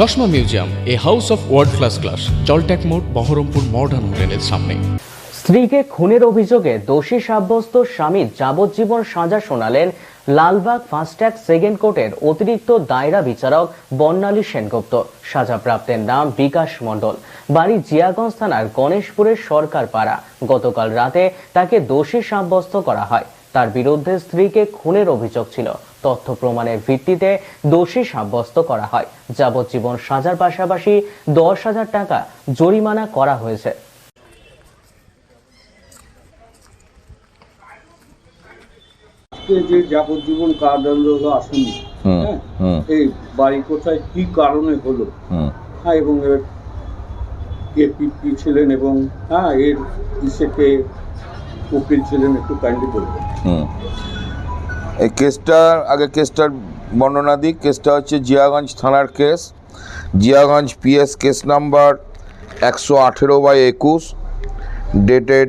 চশমা museum, a house of world class class জলট্যাক মোড়, Berhampore modern হোটেলের সামনে। স্ত্রীকে খুনের অভিযোগে দোষী সাব্যস্ত স্বামী যাবজ্জীবন সাজা শোনালেন লালবাগ ফাস্ট্যাগ সেকেন্ড কোর্টের অতিরিক্ত দায়রা বিচারক বর্ণালী সেনগুপ্ত। সাজাপ্রাপ্তের নাম বিকাশ মণ্ডল। বাড়ি জিয়াগঞ্জ থানার গণেশপুরের সরকার পাড়া গতকাল রাতে তাকে দোষী সাব্যস্ত করা হয়। তার বিরুদ্ধে স্ত্রীকে খুনের অভিযোগ ছিল। তথ্য প্রমাণের ভিত্তিতে দোষী সাব্যস্ত করা হয়। যাবজ্জীবন সাজার পাশাপাশি দশ হাজার টাকা জরিমানা করা হয়েছে। যে যাবজ্জীবন কারাদণ্ড হলো হুম, হ্যাঁ। এই বাড়ি কোথায় কি কারণে হলো? হুম। হ্যাঁ এবং এর কে পিপি ছিলেন এবং হ্যাঁ এর ইসেকে উকিল ছিলেন একটু কাইন্ডলি বলবেন। হুম। এই কেসটার আগে কেসটার বর্ণনা দিই। কেসটা হচ্ছে জিয়াগঞ্জ থানার case. Jiaganj PS case number একশো আঠেরো বাই একুশ, ডেটেড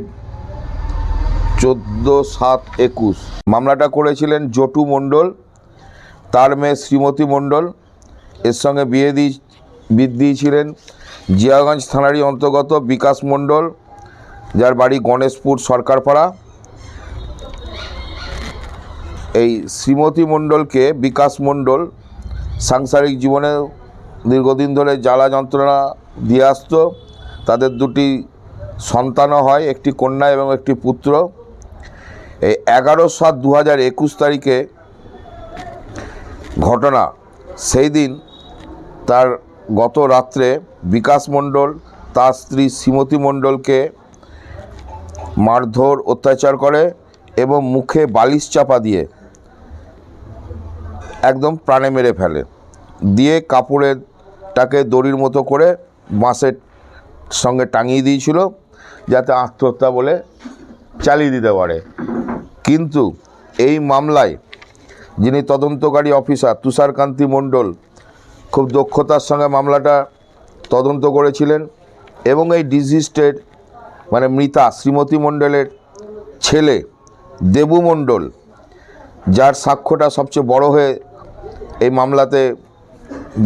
চোদ্দ সাত একুশ। মামলাটা করেছিলেন জটু মণ্ডল, তার মেয়ে শ্রীমতী মণ্ডল। এর সঙ্গে বিয়ে দিয়ে বিয়ে দিয়েছিলেন জিয়াগঞ্জ থানারই অন্তর্গত বিকাশ মণ্ডল, যার বাড়ি গণেশপুর সরকারপাড়া। এই শ্রীমতী মণ্ডলকে বিকাশ মণ্ডল সাংসারিক জীবনে দীর্ঘদিন ধরে জ্বালা যন্ত্রণা দিয়ে আসতো। তাদের দুটি সন্তানও হয়, একটি কন্যা এবং একটি পুত্র। এই এগারো সাত দু হাজার একুশ তারিখে ঘটনা, সেই দিন তার গত রাত্রে বিকাশ মণ্ডল, তার স্ত্রী শ্রীমতী মণ্ডলকে মারধর, অত্যাচার করে এবং মুখে বালিশ চাপা দিয়ে একদম প্রাণে মেরে ফেলে। দিয়ে কাপড়ের টাকে দড়ির মতো করে বাঁশের সঙ্গে টাঙিয়ে দিয়েছিল, যাতে আত্মহত্যা বলে চালিয়ে দিতে পারে। কিন্তু এই মামলায় যিনি তদন্তকারী অফিসার তুষারকান্তি মণ্ডল খুব দক্ষতার সঙ্গে মামলাটা তদন্ত করেছিলেন এবং এই ডিজিস্টের মানে মৃতা শ্রীমতী মণ্ডলের ছেলে দেবু মণ্ডল, যার সাক্ষ্যটা সবচেয়ে বড় হয়ে এই মামলাতে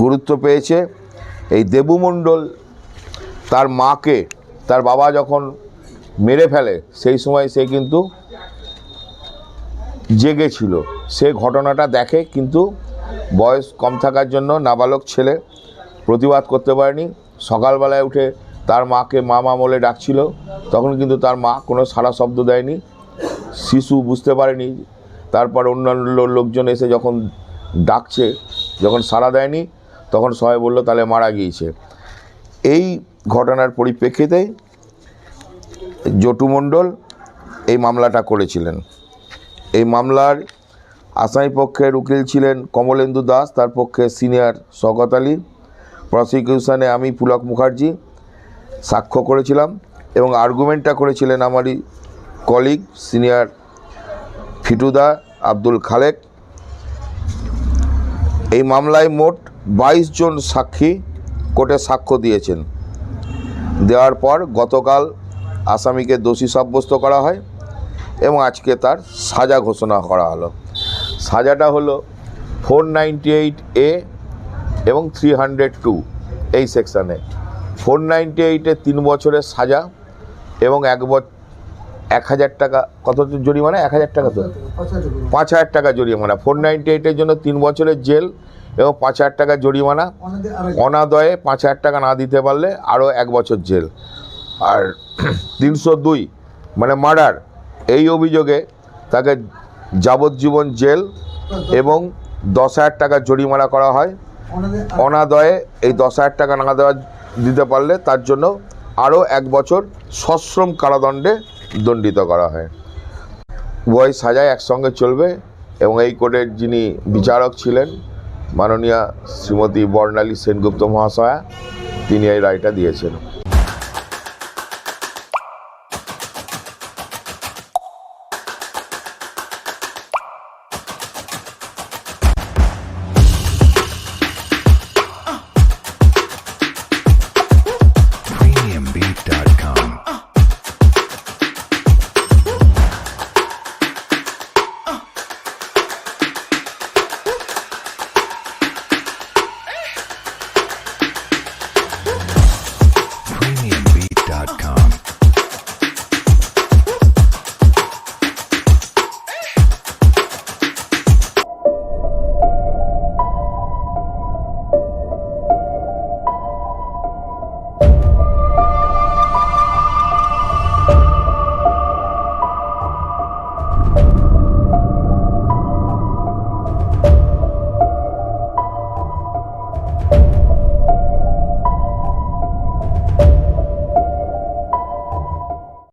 গুরুত্ব পেয়েছে। এই দেবু মণ্ডল তার মাকে, তার বাবা যখন মেরে ফেলে, সেই সময় সে কিন্তু জেগেছিল সে ঘটনাটা দেখে কিন্তু বয়স কম থাকার জন্য নাবালক ছেলে প্রতিবাদ করতে পারেনি। সকালবেলায় উঠে তার মাকে মা মা বলে ডাকছিল। তখন কিন্তু তার মা কোনো সারা শব্দ দেয়নি। শিশু বুঝতে পারেনি। তারপর অন্যান্য লোকজন এসে যখন ডাকছে, যখন সাড়া দেয়নি, তখন সবাই বলল, তাহলে মারা গিয়েছে। এই ঘটনার পরিপ্রেক্ষিতে জটু মণ্ডল এই মামলাটা করেছিলেন। এই মামলার আসামি পক্ষের উকিল ছিলেন কমলেন্দু দাস, তার পক্ষে সিনিয়র শওকত আলী, প্রসিকিউশনে আমি পুলক মুখার্জি, সাক্ষ্য করেছিলাম এবং আর্গুমেন্টটা করেছিলেন আমারই কলিগ সিনিয়র ফিটুদা আব্দুল খালেক। এই মামলায় মোট বাইশ জন সাক্ষী কোর্টে সাক্ষ্য দিয়েছেন। দেওয়ার পর গতকাল আসামিকে দোষী সাব্যস্ত করা হয় এবং আজকে তার সাজা ঘোষণা করা হলো। সাজাটা হলো ফোর এইট এ এবং থ্রি হান্ড্রেড টু এই সেকশানে। ফোর নাইনটি এইটে তিন বছরের সাজা এবং এক বছর এক হাজার টাকা, কত জরিমানা? এক হাজার টাকা তো। পাঁচ হাজার টাকা জরিমানা। ফোর নাইনটি এইটের জন্য তিন বছরের জেল এবং পাঁচ হাজার টাকা জরিমানা। অনাদয়ে পাঁচ হাজার টাকা না দিতে পারলে আরও এক বছর জেল। আর তিনশো দুই মানে মার্ডার, এই অভিযোগে তাকে যাবজ্জীবন জেল এবং দশ হাজার টাকা জরিমানা করা হয়। অনাদয়ে এই দশ হাজার টাকা না দেওয়া, দিতে পারলে তার জন্য আরও এক বছর সশ্রম কারাদণ্ডে দণ্ডিত করা হয়। উভয় সাজায় একসঙ্গে চলবে এবং এই কোর্টের যিনি বিচারক ছিলেন মাননীয়া শ্রীমতী বর্ণালী সেনগুপ্ত মহাশয়া, তিনি এই রায়টা দিয়েছেন।